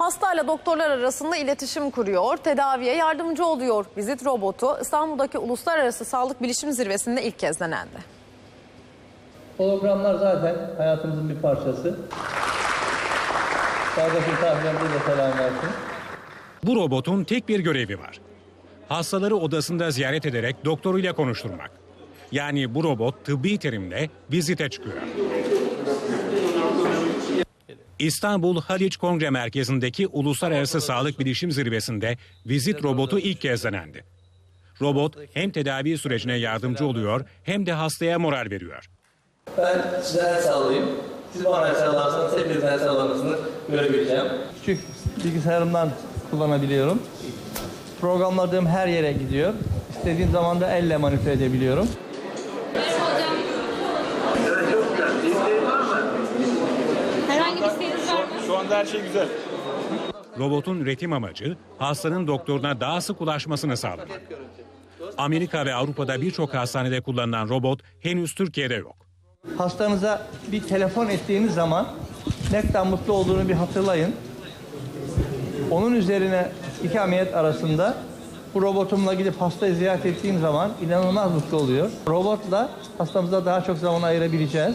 Hastayla doktorlar arasında iletişim kuruyor, tedaviye yardımcı oluyor. Vizit robotu İstanbul'daki Uluslararası Sağlık Bilişim Zirvesi'nde ilk kez denendi. Hologramlar zaten hayatımızın bir parçası. Sağdaki tahminlerinde de selam versin. Bu robotun tek bir görevi var. Hastaları odasında ziyaret ederek doktoruyla konuşturmak. Yani bu robot tıbbi terimle vizite çıkıyor. İstanbul Haliç Kongre Merkezi'ndeki Uluslararası Sağlık Bilişim Zirvesi'nde vizit robotu ilk kez denendi. Robot hem tedavi sürecine yardımcı oluyor hem de hastaya moral veriyor. Ben size el sallayayım. Siz bana el sallarsanız hepiniz el sallamasını görebileceğim. Küçük bilgisayarımdan kullanabiliyorum. Programladığım her yere gidiyor. İstediğim zaman da elle manipüle edebiliyorum. Anda her şey güzel. Robotun üretim amacı hastanın doktoruna daha sık ulaşmasını sağlamak. Amerika ve Avrupa'da birçok hastanede kullanılan robot henüz Türkiye'de yok. Hastanıza bir telefon ettiğiniz zaman ne kadar mutlu olduğunu bir hatırlayın. Onun üzerine iki ameliyat arasında bu robotumla gidip hastayı ziyaret ettiğim zaman inanılmaz mutlu oluyor. Robotla hastamıza daha çok zaman ayırabileceğiz.